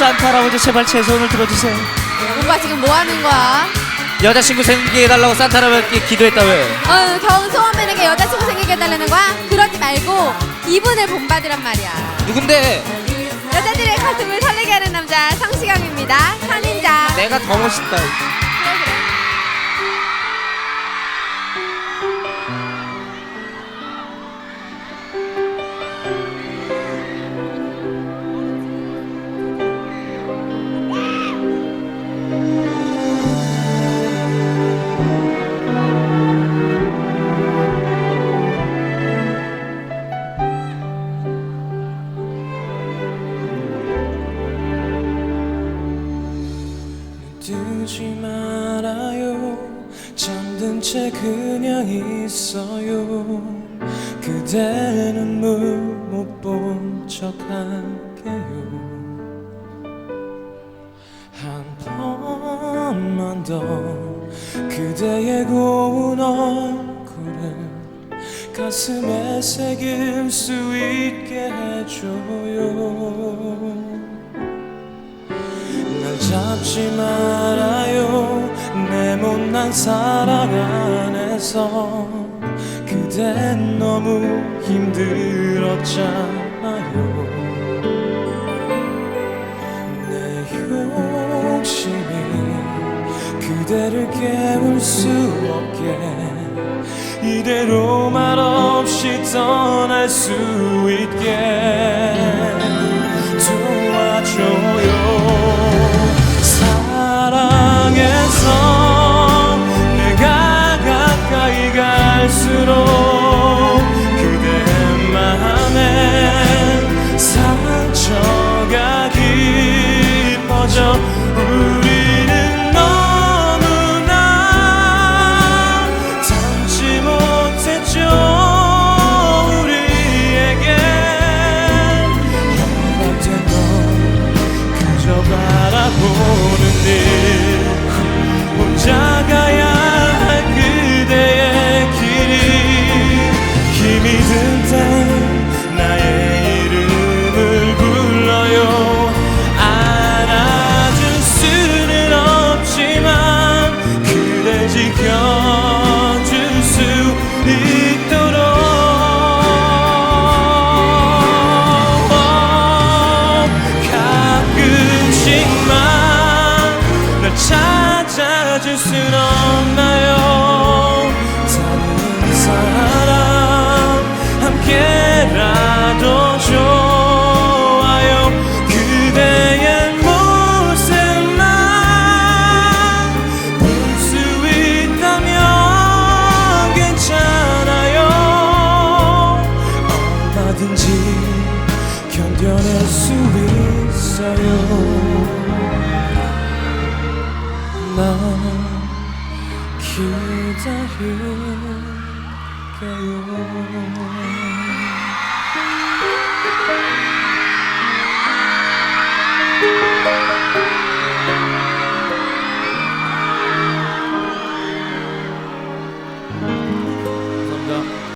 산타 할아버지 제발 제 손을 들어주세요. 오빠 지금 뭐 하는 거야? 여자친구 생기게 해달라고 산타 할아버지께 기도했다 왜? 어, 겨우 소원맨에게 여자친구 생기게 해달라는 거야? 그러지 말고 기분을 본받으란 말이야. 누군데? 여자들의 가슴을 설레게 하는 남자 성시경입니다. 선인장. 내가 더 멋있다. 뜨지 말아요. 잠든 채 그냥 있어요. 그대 눈물 못 본 척 할게요. 한 번만 더 그대의 고운 얼굴을 가슴에 새길 수 있게 해줘요. 날 잡지 말아요. 내 못난 사랑 안에서 그댄 너무 힘들었잖아요. 내 욕심이 그대를 깨울 수 없게 이대로 말없이 떠날 수 있게 가끔씩만 날 찾아줄 순 없나 얼마든지 견뎌낼 수 있어요. 난 기다릴게요